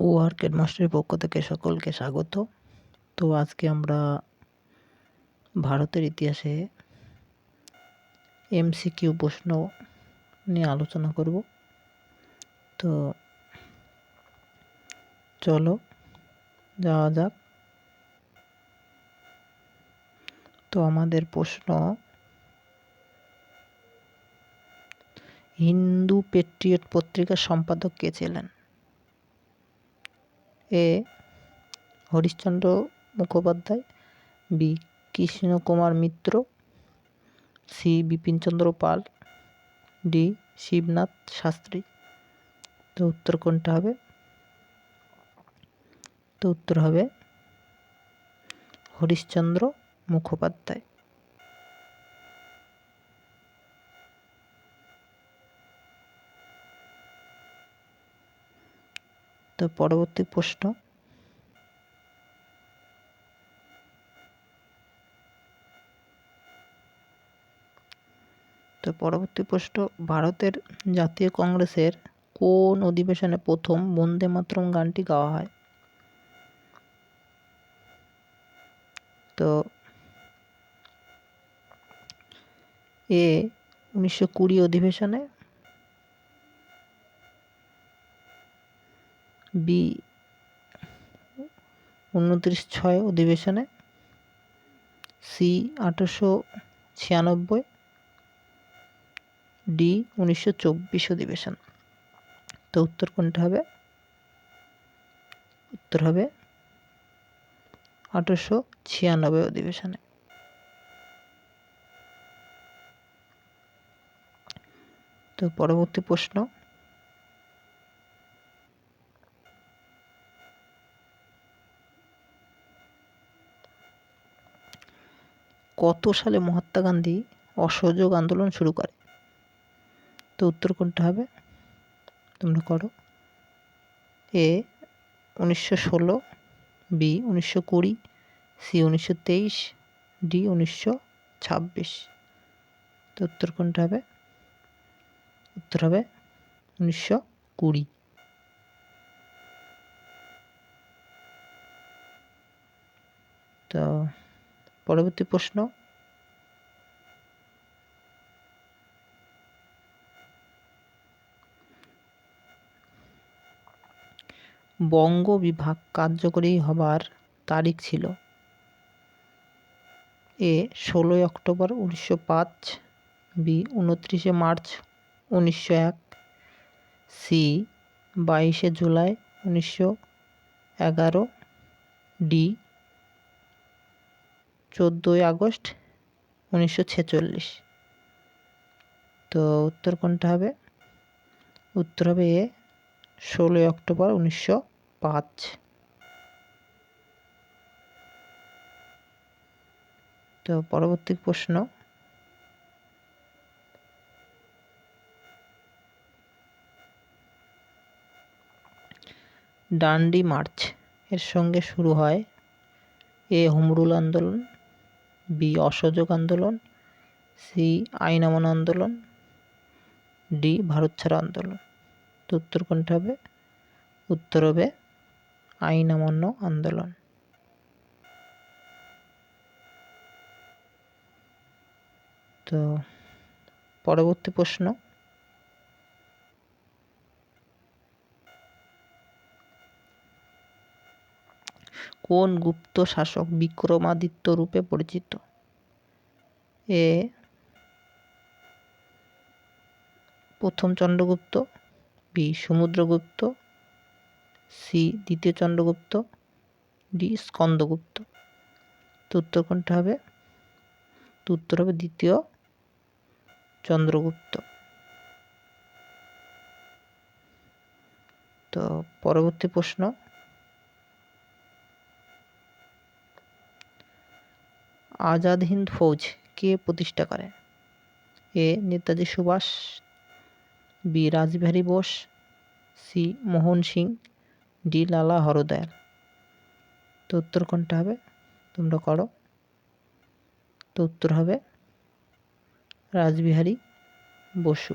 Work মাস্টারের পক্ষ থেকে সকলকে স্বাগত। তো আজকে আমরা ভারতের ইতিহাসে এমসিকিউ প্রশ্ন নিয়ে আলোচনা করব। তো চলো, যাওয়া যাক। তো আমাদের প্রশ্ন, হিন্দু পেট্রিয়ট পত্রিকার সম্পাদক কে ছিলেন? A Harishchandra Mukhopadhyay, B Krishnakumar Mitra, C Bipinchandra Pal, D Shibnath Shastri. তো উত্তর কোনটা হবে? তো উত্তর হবে হরিশ্চন্দ্র মুখোপাধ্যায়। তো পরবর্তী প্রশ্ন। তো পরবর্তী প্রশ্ন, ভারতের জাতীয় কংগ্রেসের কোন অধিবেশনে প্রথম বন্দে মাতরম গানটি গাওয়া হয়? তো এ উনিশশো কুড়ি অধিবেশনে বি উনত্রিশ ছয় অধিবেশনে, সি আঠারোশো ছিয়ানব্বই, ডি উনিশশো চব্বিশ অধিবেশন। তো উত্তর কোনটা হবে? উত্তর হবে আঠারোশো ছিয়ানব্বই অধিবেশনে। তো পরবর্তী প্রশ্ন কত সালে মহাত্মা গান্ধী অসহযোগ আন্দোলন শুরু করে? তো উত্তর কোনটা হবে? তোমরা করো। এ, উনিশশো ষোলো, বি, উনিশশো কুড়ি, সি, উনিশশো তেইশ, ডি, উনিশশো ছাব্বিশ। তো উত্তর কোনটা হবে? উত্তর হবে উনিশশো কুড়ি। তো পরবর্তী প্রশ্ন। বঙ্গ বিভাগ কার্যকরী হবার তারিখ ছিল এ ষোলোই অক্টোবর উনিশশো পাঁচ, বি উনত্রিশে মার্চ উনিশশো এক, সি বাইশে জুলাই উনিশশো এগারো, ডি চোদ্দোই আগস্ট উনিশশো ছেচল্লিশ। তো উত্তর কোনটা হবে? উত্তর হবে এ, ষোলোই অক্টোবর উনিশশো পাঁচ। তো পরবর্তী প্রশ্ন। ডান্ডি মার্চ এর সঙ্গে শুরু হয় এ হুমরুল আন্দোলন। বি, অসহযোগ আন্দোলন, সি, আইন অমান্য আন্দোলন, ডি, ভারত ছাড়া আন্দোলন। তো উত্তর কোনটা হবে? উত্তর হবে আইন অমান্য আন্দোলন। তো পরবর্তী প্রশ্ন কোন গুপ্ত শাসক বিক্রমাদিত্য রূপে পরিচিত? এ প্রথম চন্দ্রগুপ্ত, বি সমুদ্রগুপ্ত, সি দ্বিতীয় চন্দ্রগুপ্ত, ডি স্কন্দগুপ্ত। তো উত্তর কোনটা হবে? তো উত্তর হবে দ্বিতীয় চন্দ্রগুপ্ত। তো পরবর্তী প্রশ্ন আজাদ হিন্দ ফৌজ কে প্রতিষ্ঠা করে? A. Netaji Subhash, B. Rajbihari Bose, C. Mohan Singh, D. Lala Hardayal. তো উত্তর কোনটা হবে? তোমরা করো। তো উত্তর হবে রাজবিহারী বসু।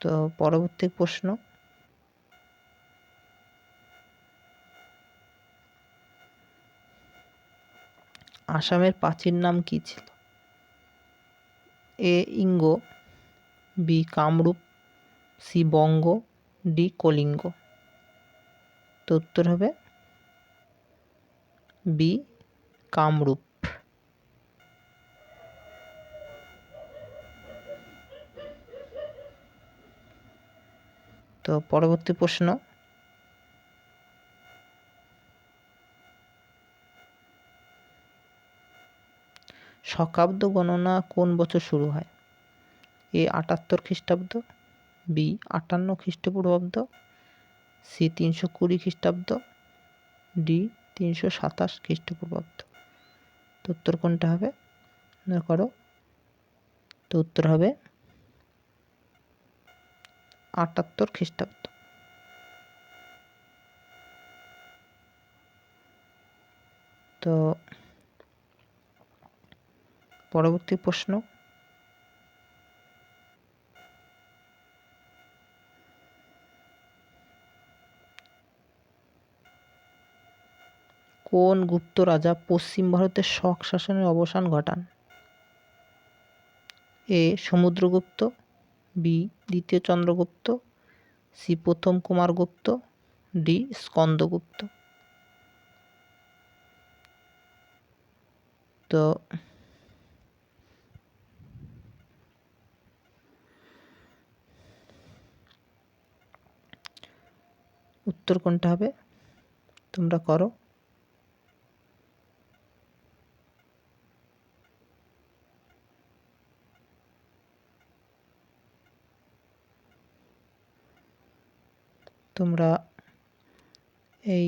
তো পরবর্তী প্রশ্ন। আসামের প্রাচীন নাম কি ছিল? A Inga, B Kamrup, C Banga, D Kalinga. তো উত্তর হবে বি কামরূপ। তো পরবর্তী প্রশ্ন শকাব্দ গণনা কোন বছর শুরু হয়? এ আটাত্তর খ্রিস্টাব্দ, বি আটান্ন খ্রিস্টপূর্বাব্দ, সি তিনশো কুড়ি খ্রিস্টাব্দ, ডি তিনশো সাতাশ খ্রিস্টপূর্বাব্দ। তো উত্তর কোনটা হবে? করো। তো উত্তর হবে আটাত্তর খ্রিস্টাব্দ। তো পরবর্তী প্রশ্ন। কোন গুপ্ত রাজা পশ্চিম ভারতের শক শাসনের অবসান ঘটান? এ, সমুদ্রগুপ্ত, বি, দ্বিতীয় চন্দ্রগুপ্ত, সি, প্রথম কুমারগুপ্ত, ডি, স্কন্দগুপ্ত। তো উত্তর কোনটা হবে? তোমরা করো। তোমরা এই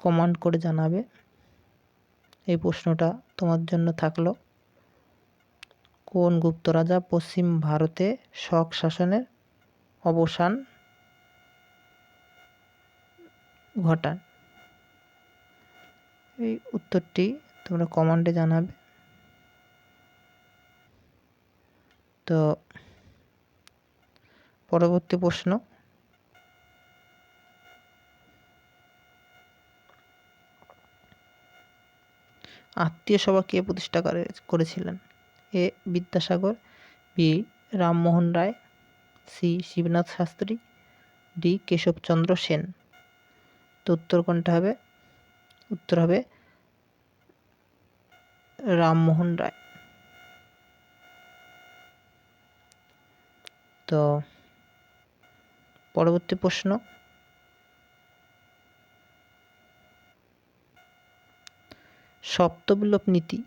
কমান্ড করে জানাবে। এই প্রশ্নটা তোমার জন্য থাকল। কোন গুপ্ত রাজা পশ্চিম ভারতে শক শাসনের অবসান ঘটান এই উত্তরটি তোমরা কমান্ডে জানাবে। তো, পরবর্তী প্রশ্ন। আত্মীয় সভা কে প্রতিষ্ঠা করে, করেছিলেন? A Vidyasagar, B Rammohan Roy, C Shibnath Shastri, D Keshabchandra Sen. তো উত্তর কোনটা হবে? উত্তর হবে রামমোহন রায়। তো পরবর্তী প্রশ্ন। সপ্তবিলোপ নীতি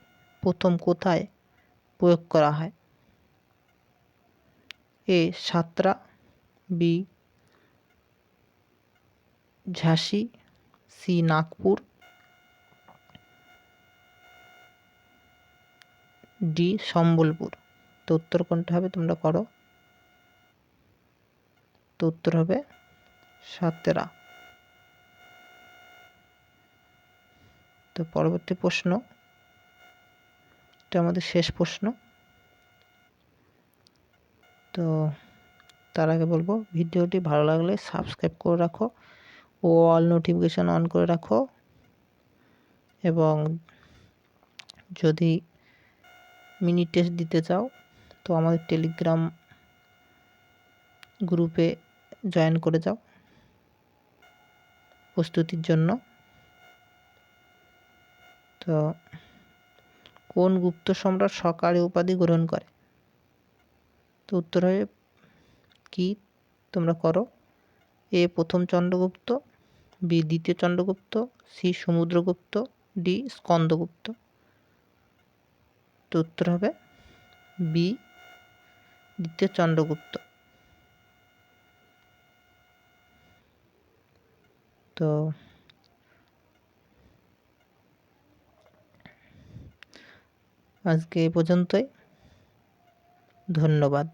প্রথম কোথায় প্রয়োগ করা হয়? এ সাতরা, বি ঝাঁসি, সি নাগপুর, ডি সম্বলপুর। তো উত্তর কোনটা হবে তোমরা করো? তো উত্তর হবে সাতেরা। তো পরবর্তী প্রশ্ন, এটা আমাদের শেষ প্রশ্ন। তো তার আগে বলব, ভিডিওটি ভালো লাগলে সাবস্ক্রাইব করে রাখো। অল নোটিফিকেশান অন করে রাখো। এবং যদি মিনি টেস্ট দিতে চাও, তো আমাদের টেলিগ্রাম গ্রুপে জয়েন করে যাও প্রস্তুতির জন্য। তো কোন গুপ্ত সম্রাট সকালে উপাধি গ্রহণ করে? তো উত্তর হবে কি? তোমরা করো। এ প্রথম চন্দ্রগুপ্ত বি দ্বিতীয় চন্দ্রগুপ্ত, সি সমুদ্রগুপ্ত, ডি স্কন্দগুপ্ত। তো উত্তর হবে বি দ্বিতীয় চন্দ্রগুপ্ত। তো আজকে এই পর্যন্তই। ধন্যবাদ।